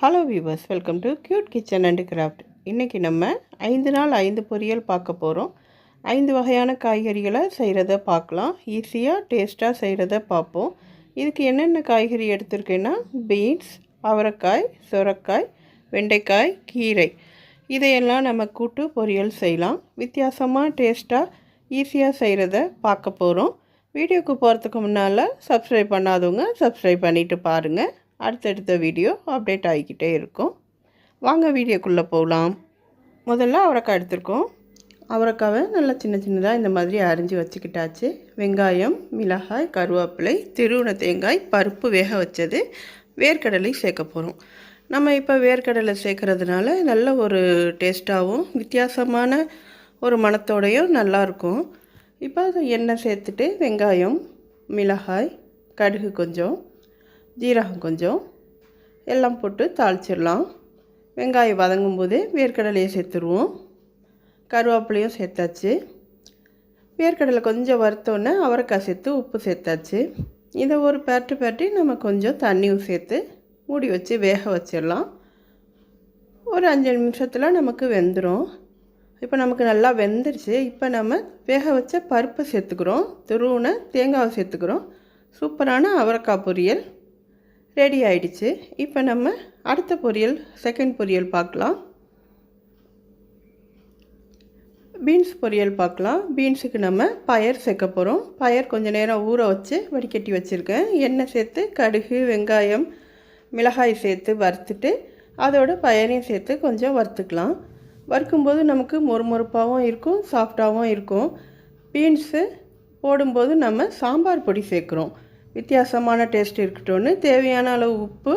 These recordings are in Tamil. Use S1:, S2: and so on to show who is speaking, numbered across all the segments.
S1: Hello viewers welcome to cute kitchen and craft இன்றைக்கி நம்ம ஐந்து நாள் ஐந்து பொரியல் பார்க்க போகிறோம் ஐந்து வகையான காய்கறிகளை செய்கிறத பார்க்கலாம். ஈஸியாக டேஸ்ட்டாக செய்கிறத பார்ப்போம். இதுக்கு என்னென்ன காய்கறி எடுத்திருக்கேன்னா பீன்ஸ் அவரைக்காய் சுரக்காய் வெண்டைக்காய் கீரை. இதையெல்லாம் நம்ம கூட்டு பொரியல் செய்யலாம். வித்தியாசமாக டேஸ்ட்டாக ஈஸியாக செய்கிறத பார்க்க போகிறோம் வீடியோக்கு போகிறதுக்கு முன்னால் சப்ஸ்கிரைப் பண்ணாதவங்க சப்ஸ்கிரைப் பண்ணிவிட்டு பாருங்கள் அடுத்தடுத்த வீடியோ அப்டேட் ஆகிக்கிட்டே இருக்கும். வாங்க வீடியோக்குள்ளே போகலாம் முதல்ல அவரைக்காய் எடுத்திருக்கோம். அவரைக்காவை நல்லா சின்ன சின்னதாக இந்த மாதிரி அரிஞ்சு வச்சுக்கிட்டாச்சு. வெங்காயம் மிளகாய் கருவேப்பிலை திருவுண தேங்காய் பருப்பு வேக வச்சது வேர்க்கடலை சேர்க்க போகிறோம் நம்ம இப்போ வேர்க்கடலை சேர்க்குறதுனால நல்ல ஒரு டேஸ்ட்டாகவும் வித்தியாசமான ஒரு மணத்தோடையும் நல்லாயிருக்கும் இப்போ எண்ணெய் சேர்த்துட்டு வெங்காயம் மிளகாய் கடுகு கொஞ்சம் ஜீரகம் கொஞ்சம் எல்லாம் போட்டு தாளிச்சிடலாம். வெங்காயம் வதங்கும் போது வேர்க்கடலையை சேர்த்துருவோம். கருவேப்பிலையும் சேர்த்தாச்சு. வேர்க்கடலை கொஞ்சம் வறுத்தோன்னே அவரைக்காய் சேர்த்து உப்பு சேர்த்தாச்சு. இதை ஒரு பேட்டு பேட்டி நம்ம கொஞ்சம் தண்ணியும் சேர்த்து மூடி வச்சு வேக வச்சிடலாம். ஒரு அஞ்சு நிமிஷத்தில் நமக்கு வெந்துடும் இப்போ நமக்கு நல்லா வெந்துருச்சு. இப்போ நம்ம வேக வச்ச பருப்பை சேர்த்துக்கிறோம். துருவுன தேங்காவை சேர்த்துக்கிறோம். சூப்பரான அவரைக்காய் பொரியல். ரெடி ஆயிடுச்சு. இப்போ நம்ம அடுத்த பொரியல் செகண்ட் பொரியல் பார்க்கலாம். பீன்ஸ் பொரியல் பார்க்கலாம். பீன்ஸுக்கு நம்ம பயர் சேர்க்க போகிறோம் பயர் கொஞ்சம் நேரம் ஊற வச்சு வடிகட்டி வச்சுருக்கேன். எண்ணெய் சேர்த்து கடுகு வெங்காயம் மிளகாய் சேர்த்து வறுத்துட்டு அதோட பயரையும் சேர்த்து கொஞ்சம் வறுத்துக்கலாம். வறுக்கும்போது நமக்கு மொறுமொறுப்பாகவும் இருக்கும் சாஃப்டாகவும் இருக்கும். பீன்ஸு போடும்போது நம்ம சாம்பார் பொடி சேர்க்குறோம். வித்தியாசமான டேஸ்ட் இருக்கட்டும்னு தேவையான அளவு உப்பு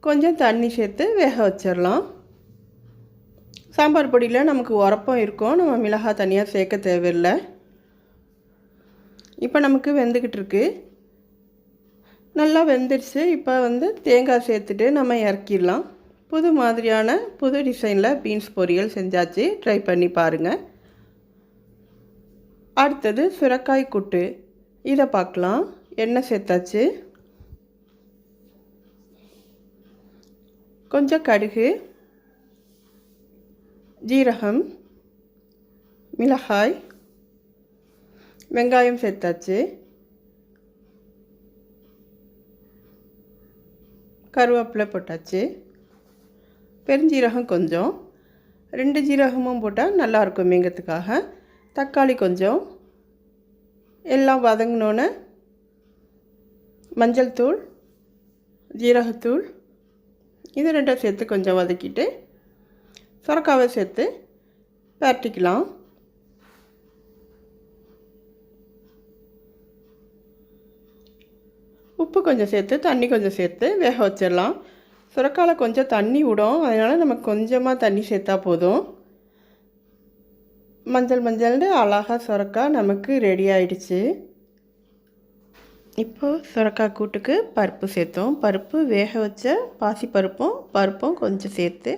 S1: கொஞ்சம் தண்ணி சேர்த்து வேக வச்சிடலாம். சாம்பார் பொடியில் நமக்கு உரப்பம் இருக்கும். நம்ம மிளகாய் தனியாக சேர்க்க தேவையில்லை. இப்போ நமக்கு வெந்துக்கிட்டு இருக்கு. நல்லா வெந்துடுச்சு இப்போ வந்து தேங்காய் சேர்த்துட்டு நம்ம இறக்கிடலாம். புது மாதிரியான புது டிசைனில் பீன்ஸ் பொரியல் செஞ்சாச்சு. ட்ரை பண்ணி பாருங்கள் அடுத்தது சுரக்காய் கூட்டு. இதை பார்க்கலாம் எண்ணெய் சேர்த்தாச்சு? கொஞ்சம் கடுகு ஜீரகம் மிளகாய் வெங்காயம் சேர்த்தாச்சு. கருவேப்பிலை போட்டாச்சு. பெருஞ்சீரகம் கொஞ்சம். ரெண்டு ஜீரகமும் போட்டால் நல்லாயிருக்கும் மேங்கிறதுக்காக தக்காளி கொஞ்சம். எல்லாம் வதங்கினோன்னே மஞ்சள் தூள் ஜீரகத்தூள் இது ரெண்டும் சேர்த்து கொஞ்சம் வதக்கிட்டு சுரக்காவை சேர்த்து பரட்டிக்கலாம். உப்பு கொஞ்சம் சேர்த்து தண்ணி கொஞ்சம் சேர்த்து வேக வச்சிடலாம். சுரக்காவில் கொஞ்சம் தண்ணி விடும். அதனால் நம்ம கொஞ்சமாக தண்ணி சேர்த்தா போதும். மஞ்சள் மஞ்சள்னு அழகாக சுரக்கா நமக்கு ரெடி ஆயிடுச்சு. இப்போது சுரக்காய் கூட்டுக்கு பருப்பு சேர்த்தோம். பருப்பு வேக வச்ச பாசி பருப்பும் பருப்பும் கொஞ்சம் சேர்த்து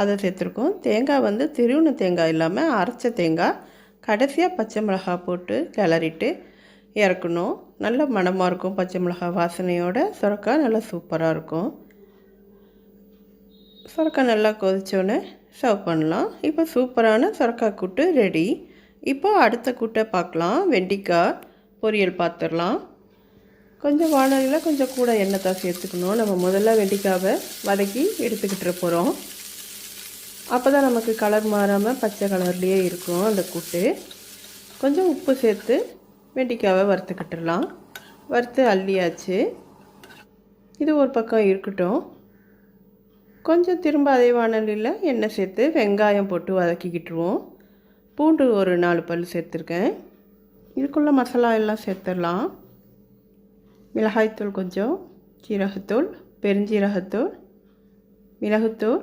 S1: அதை சேர்த்துருக்கோம். தேங்காய் வந்து திருவுண தேங்காய் இல்லாமல் அரைச்ச தேங்காய் கடைசியாக பச்சை மிளகா போட்டு கிளறிட்டு இறக்கணும். நல்ல மணமாக இருக்கும் பச்சை மிளகா வாசனையோட. சுரக்காய் நல்லா சூப்பராக இருக்கும். சுரக்காய் நல்லா கொதிச்சோன்னே சர்வ் பண்ணலாம். இப்போ சூப்பரான சுரக்காய் கூட்டு ரெடி இப்போ அடுத்த கூட்டை பார்க்கலாம். வெண்டிக்காய் பொரியல் பார்த்துடலாம். கொஞ்சம் வானலியில் கொஞ்சம் கூட எண்ணெய் தான் சேர்த்துக்கணும். நம்ம முதல்ல வெண்டிக்காவை வதக்கி எடுத்துக்கிட்டு போகிறோம் அப்போ தான் நமக்கு கலர் மாறாமல் பச்சை கலர்லேயே இருக்கும் அந்த கூட்டு. கொஞ்சம் உப்பு சேர்த்து வெண்டிக்காவை வறுத்துக்கிட்டுடலாம். வறுத்து அள்ளியாச்சு. இது ஒரு பக்கம் இருக்கட்டும். கொஞ்சம் திரும்ப அதே வானலியில் எண்ணெய் சேர்த்து வெங்காயம் போட்டு வதக்கிக்கிட்டுருவோம். பூண்டு ஒரு நாலு பல் சேர்த்துருக்கேன். இதுக்குள்ளே மசாலா எல்லாம் சேர்த்துடலாம். மிளகாய்த்தூள் கொஞ்சம் சீரகத்தூள் பெருஞ்சீரகத்தூள் மிளகுத்தூள்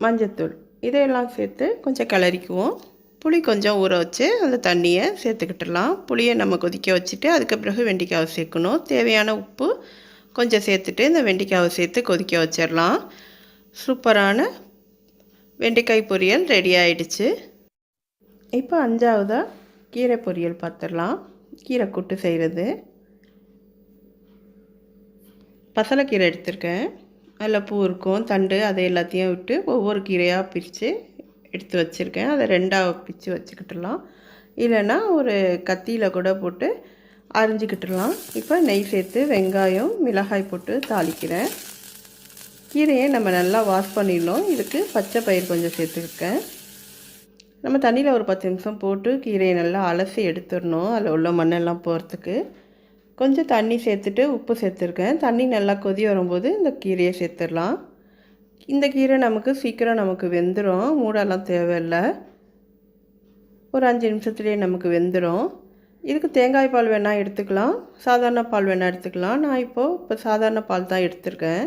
S1: மஞ்சத்தூள். இதையெல்லாம் சேர்த்து கொஞ்சம் கிளறிக்குவோம். புளி கொஞ்சம் ஊற வச்சு அந்த தண்ணியை சேர்த்துக்கிட்டுலாம் புளியை நம்ம கொதிக்க வச்சுட்டு அதுக்கு பிறகு வெண்டிக்காவை சேர்க்கணும். தேவையான உப்பு கொஞ்சம் சேர்த்துட்டு இந்த வெண்டிக்காவை சேர்த்து கொதிக்க வச்சிடலாம். சூப்பரான வெண்டைக்காய் பொரியல் ரெடி ஆயிடுச்சு. இப்போ அஞ்சாவதாக கீரை பொரியல் பார்த்துடலாம். கீரை கூட்டு செய்கிறது. பசலைக்கீரை எடுத்திருக்கேன். அதில் பூ இருக்கும் தண்டு அதை எல்லாத்தையும் விட்டு ஒவ்வொரு கீரையாக பிரித்து எடுத்து வச்சுருக்கேன். அதை ரெண்டாக பிச்சு வச்சுக்கிட்டுலாம். இல்லைன்னா ஒரு கத்தியில் கூட போட்டு அரிஞ்சிக்கிட்டுலாம். இப்போ நெய் சேர்த்து வெங்காயம் மிளகாய் போட்டு தாளிக்கிறேன். கீரையை நம்ம நல்லா வாஷ் பண்ணிடணும். இதுக்கு பச்சை பயிர் கொஞ்சம் சேர்த்துருக்கேன். நம்ம தண்ணியில் ஒரு பத்து நிமிஷம் போட்டு கீரையை நல்லா அலசி எடுத்துடணும். அதில் உள்ள மண்ணெல்லாம் போகிறதுக்கு கொஞ்சம் தண்ணி சேர்த்துட்டு உப்பு சேர்த்துருக்கேன். தண்ணி நல்லா கொதி வரும்போது இந்த கீரையை சேர்த்துடலாம். இந்த கீரை நமக்கு சீக்கிரம் நமக்கு வெந்துடும் மூடெல்லாம் தேவையில்லை. ஒரு அஞ்சு நிமிஷத்துலேயே நமக்கு வெந்துடும் இதுக்கு தேங்காய் பால் வேணால் எடுத்துக்கலாம். சாதாரண பால் வேணால் எடுத்துக்கலாம். நான் இப்போது இப்போ சாதாரண பால் தான் எடுத்திருக்கேன்.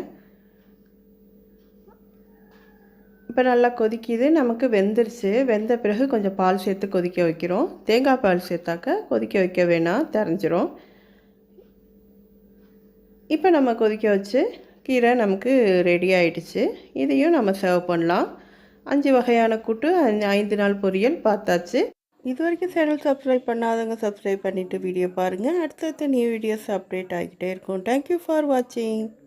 S1: இப்போ நல்லா கொதிக்குது நமக்கு வெந்துருச்சு. வெந்த பிறகு கொஞ்சம் பால் சேர்த்து கொதிக்க வைக்கிறோம். தேங்காய் பால் சேர்த்தாக்க கொதிக்க வைக்க வேணாம் தெரிஞ்சிரும். இப்போ நம்ம கொதிக்க வச்சு கீரை நமக்கு ரெடி ஆயிடுச்சு. இதையும் நம்ம சர்வ் பண்ணலாம். அஞ்சு வகையான கூட்டு ஐந்து- நாள் பொரியல் பார்த்தாச்சு. இது வரைக்கும் சேனல் சப்ஸ்கிரைப் பண்ணாதவங்க சப்ஸ்கிரைப் பண்ணிவிட்டு வீடியோ பாருங்கள் அடுத்தடுத்த நியூ வீடியோஸ் அப்டேட் ஆகிக்கிட்டே இருக்கும். தேங்க்யூ ஃபார் வாட்சிங்